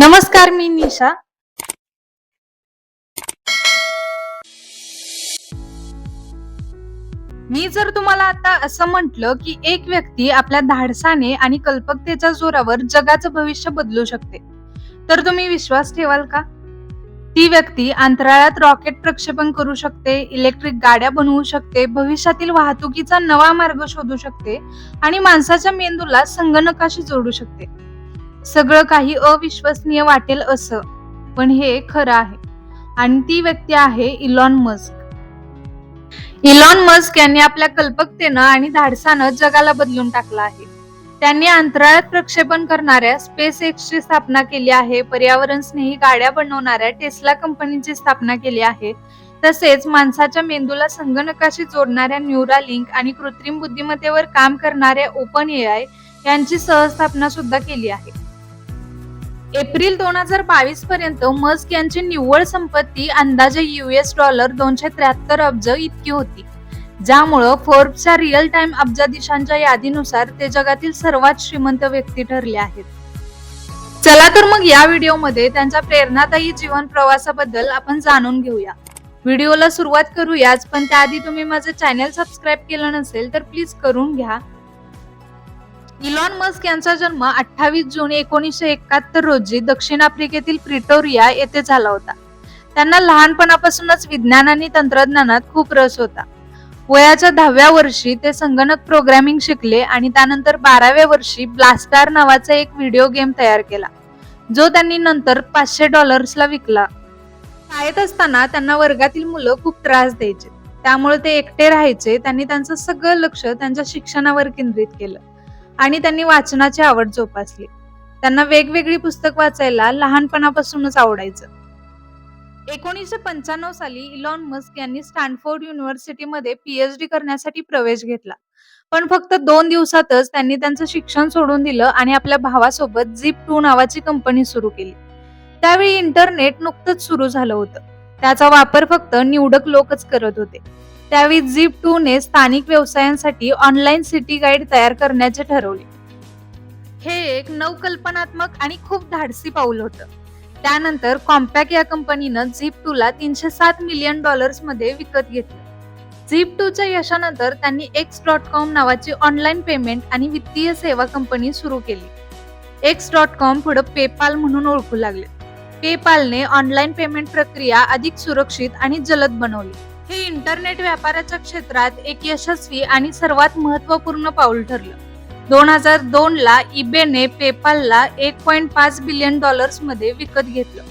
नमस्कार मी निशा. मी जर तुम्हाला आता असं म्हटलं की एक व्यक्ती आपल्या धाडसाने आणि कल्पकतेच्या जोरावर जगाचं भविष्य बदलू शकते तर तुम्ही विश्वास ठेवाल का? ती व्यक्ती अंतराळात रॉकेट प्रक्षेपण करू शकते इलेक्ट्रिक गाड्या बनवू शकते भविष्यातील वाहतुकीचा नवा मार्ग शोधू शकते आणि माणसाच्या मेंदूला संगणकाशी जोडू शकते. सगळं काही अविश्वसनीय वाटेल असं पण हे खरं आहे. आणि ती व्यक्ती आहे इलॉन मस्क. इलॉन मस्क यांनी आपल्या कल्पकतेनं आणि धाडसानं जगाला बदलून टाकलं आहे. त्यांनी अंतराळात प्रक्षेपण करणाऱ्या स्पेस एक्सची स्थापना केली आहे पर्यावरण स्नेही गाड्या बनवणाऱ्या टेस्ला कंपनीची स्थापना केली आहे तसेच माणसाच्या मेंदूला संगणकाशी जोडणाऱ्या न्यूरालिंक आणि कृत्रिम बुद्धिमत्तेवर काम करणाऱ्या ओपन ए आय यांची सहस्थापना सुद्धा केली आहे. एप्रिल दोन हजार बावीस पर्यंत मस्क यांची निव्वळ संपत्ती अंदाजे युएस डॉलर दोनशे त्र्याहत्तर अब्ज इतकी होती. ज्यामुळं फोर्बच्या रिअल टाइम अब्जाधीशांच्या यादीनुसार ते जगातील सर्वात श्रीमंत व्यक्ती ठरले आहेत. चला तर मग या व्हिडिओमध्ये त्यांच्या प्रेरणादायी जीवन प्रवासाबद्दल आपण जाणून घेऊया. व्हिडिओला सुरुवात करूयाच पण त्याआधी तुम्ही माझं चॅनल सबस्क्राईब केलं नसेल तर प्लीज करून घ्या. इलॉन मस्क यांचा जन्म अठ्ठावीस जून एकोणीसशे एकाहत्तर रोजी दक्षिण आफ्रिकेतील प्रिटोरिया येथे झाला होता. त्यांना लहानपणापासूनच विज्ञान आणि तंत्रज्ञानात खूप रस होता. वयाच्या दहाव्या वर्षी ते संगणक प्रोग्रॅमिंग शिकले आणि त्यानंतर बाराव्या वर्षी ब्लास्टार नावाचा एक व्हिडिओ गेम तयार केला जो त्यांनी नंतर पाचशे डॉलर्सला विकला. शाळेत असताना त्यांना वर्गातील मुलं खूप त्रास द्यायचे. त्यामुळे ते एकटे राहायचे त्यांनी त्यांचं सगळं लक्ष त्यांच्या शिक्षणावर केंद्रित केलं. आणि त्यांनी वाचनाची आवड जोपासली. त्यांना वेगवेगळी पुस्तक वाचायला लहानपणापासूनच आवडायचं. एकोणीसशे पंच्याण्णव साली इलॉन मस्क यांनी स्टॅनफोर्ड युनिव्हर्सिटीमध्ये पीएचडी करण्यासाठी प्रवेश घेतला. पण फक्त दोन दिवसातच त्यांनी त्यांचं शिक्षण सोडून दिलं आणि आपल्या भावासोबत झिप टू नावाची कंपनी सुरू केली. त्यावेळी इंटरनेट नुकतंच सुरू झालं होतं. त्याचा वापर फक्त निवडक लोकच करत होते. त्यावेळी झिप टू ने स्थानिक व्यवसायांसाठी ऑनलाईन सिटी गाईड तयार करण्याचे ठरवले. हे एक नवकल्पनात्मक आणि खूप धाडसी पाऊल होतं. त्यानंतर कॉम्पॅक या कंपनीनं झिप टू ला तीनशे सात मिलियन डॉलर्समध्ये विकत घेतलं. झिप टूच्या यशानंतर त्यांनी एक्स डॉट कॉम नावाची ऑनलाईन पेमेंट आणि वित्तीय सेवा कंपनी सुरू केली. एक्स डॉट कॉम पुढे पेपाल म्हणून ओळखू लागले. पेपालने ऑनलाईन पेमेंट प्रक्रिया अधिक सुरक्षित आणि जलद बनवली. हे इंटरनेट व्यापाराच्या क्षेत्रात एक यशस्वी आणि सर्वात महत्त्वपूर्ण पाऊल ठरलं. दोन हजार दोन ला इबेने पेपालला एक पॉइंट पाच बिलियन डॉलर्समध्ये विकत घेतलं.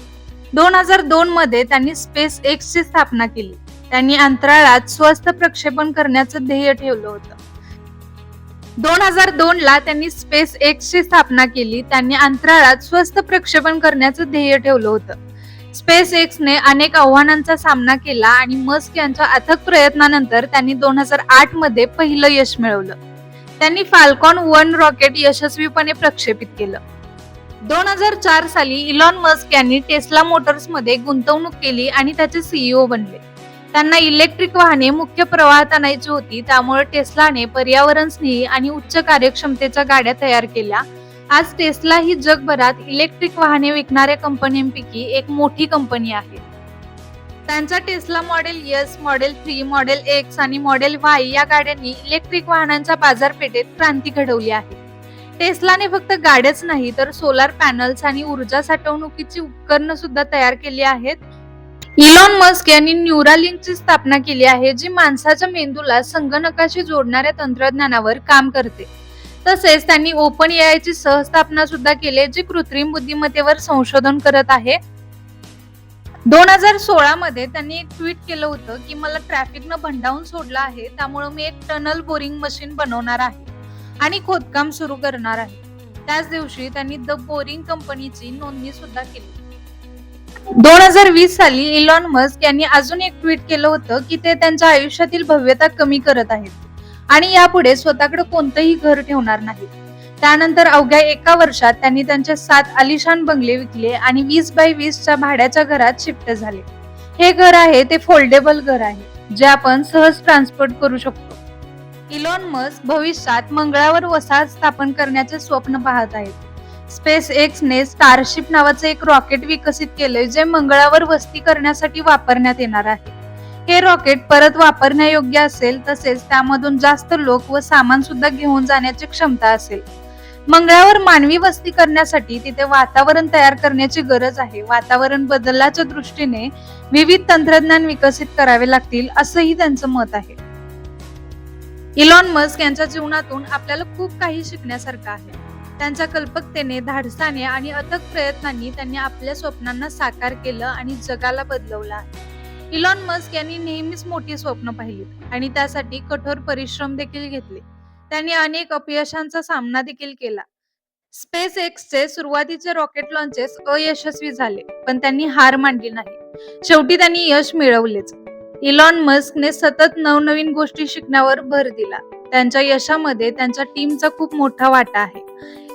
दोन हजार दोन मध्ये त्यांनी स्पेस एक्स ची स्थापना केली. त्यांनी अंतराळात स्वस्त प्रक्षेपण करण्याचं ध्येय ठेवलं होतं. दोन हजार दोन ला त्यांनी स्पेस एक्स ची स्थापना केली. त्यांनी अंतराळात स्वस्त प्रक्षेपण करण्याचं ध्येय ठेवलं होतं. स्पेस एक्सने अनेक आव्हानांचा सामना केला आणि मस्क यांच्या अथक प्रयत्नानंतर त्यांनी दोन हजार आठमध्ये पहिलं यश मिळवलं. त्यांनी फाल्कॉन वन रॉकेट यशस्वीपणे प्रक्षेपित केलं. दोन हजार चार साली इलॉन मस्क यांनी टेस्ला मोटर्समध्ये गुंतवणूक केली आणि त्याचे सीईओ बनले. त्यांना इलेक्ट्रिक वाहने मुख्य प्रवाहात आणायची होती त्यामुळे टेस्लाने पर्यावरण स्नेही आणि उच्च कार्यक्षमतेच्या गाड्या तयार केल्या आज टेस्ला ही जगभरात इलेक्ट्रिक वाहने विकणाऱ्या कंपन्यांपैकी एक मोठी कंपनी आहे. त्यांच्या Tesla model S model three model X आणि मॉडेल वाय या गाड्यांनी इलेक्ट्रिक वाहनांच्या बाजारपेठेत क्रांती घडवली आहे. टेस्लाने फक्त गाड्याच नाही तर सोलार पॅनल्स आणि ऊर्जा साठवणुकीची उपकरणं सुद्धा तयार केली आहेत. इलॉन मस्क यांनी न्यूरालिंकची स्थापना केली आहे जी माणसाच्या मेंदूला संगणकाशी जोडणाऱ्या तंत्रज्ञानावर काम करते. तसेच त्यांनी ओपन एआयची ची सहस्थापना सुद्धा केली जी कृत्रिम बुद्धिमत्तेवर संशोधन करत आहे. दोन हजार सोळा मध्ये त्यांनी एक ट्विट केलं होतं की मला ट्रॅफिकनं भंडावून सोडलं आहे त्यामुळे मी एक टनल बोरिंग मशीन बनवणार आहे आणि खोदकाम सुरू करणार आहे. त्याच दिवशी त्यांनी द बोरिंग कंपनीची नोंदणी सुद्धा केली. दोन हजार वीस साली इलॉन मस्क यांनी अजून एक ट्विट केलं होतं की ते त्यांच्या आयुष्यातील भव्यता कमी करत आहेत. आणि यापुढे स्वतःकडे कोणतंही घर ठेवणार नाहीत त्यानंतर अवघ्या एका वर्षात त्यांनी त्यांचे सात आलिशान बंगले विकले आणि वीस बाय वीसच्या भाड्याच्या घरात शिफ्ट झाले. हे घर आहे ते फोल्डेबल घर आहे जे आपण सहज ट्रान्सपोर्ट करू शकतो. इलॉन मस्क भविष्यात मंगळावर वसाहत स्थापन करण्याचे स्वप्न पाहत आहेत. स्पेस एक्सने स्टारशिप नावाचं एक रॉकेट विकसित केलंय जे मंगळावर वस्ती करण्यासाठी वापरण्यात येणार आहे. हे रॉकेट परत वापरण्यायोग्य असेल तसेच त्यामधून जास्त लोक व सामान सुद्धा घेऊन जाण्याची क्षमता असेल. मंगळावर मानवी वस्ती करण्यासाठी तिथे वातावरण तयार करण्याची गरज आहे. वातावरण बदलाच्या दृष्टीने विविध तंत्रज्ञान विकसित करावे लागतील असंही त्यांचं मत आहे. इलॉन मस्क यांच्या जीवनातून आपल्याला खूप काही शिकण्यासारखं आहे. त्यांच्या कल्पकतेने धाडसाने आणि अथक प्रयत्नांनी त्यांनी आपल्या स्वप्नांना साकार केलं आणि जगाला बदलवलं आहे. इलॉन मस्क यांनी नेहमीच मोठी स्वप्न पाहिली आणि त्यासाठी कठोर परिश्रम देखील घेतले. त्यांनी अनेक अपयशांचा सामना देखील केला. स्पेस एक्सचे सुरुवातीचे रॉकेट लॉन्चेस अयशस्वी झाले पण त्यांनी हार मांडली नाही. शेवटी त्यांनी यश मिळवलेच. इलॉन मस्कने सतत नवनवीन गोष्टी शिकण्यावर भर दिला. त्यांच्या यशामध्ये त्यांच्या टीमचा खूप मोठा वाटा आहे.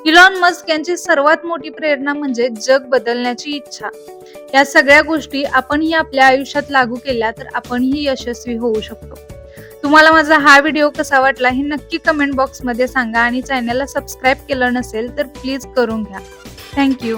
इलॉन मस्क यांची सर्वात मोठी प्रेरणा म्हणजे जग बदलण्याची इच्छा. या सगळ्या गोष्टी आपणही आपल्या आयुष्यात लागू केल्या तर आपणही यशस्वी होऊ शकतो. तुम्हाला माझा हा व्हिडिओ कसा वाटला हे नक्की कमेंट बॉक्समध्ये सांगा आणि चॅनलला सबस्क्राईब केलं नसेल तर प्लीज करून घ्या. थँक्यू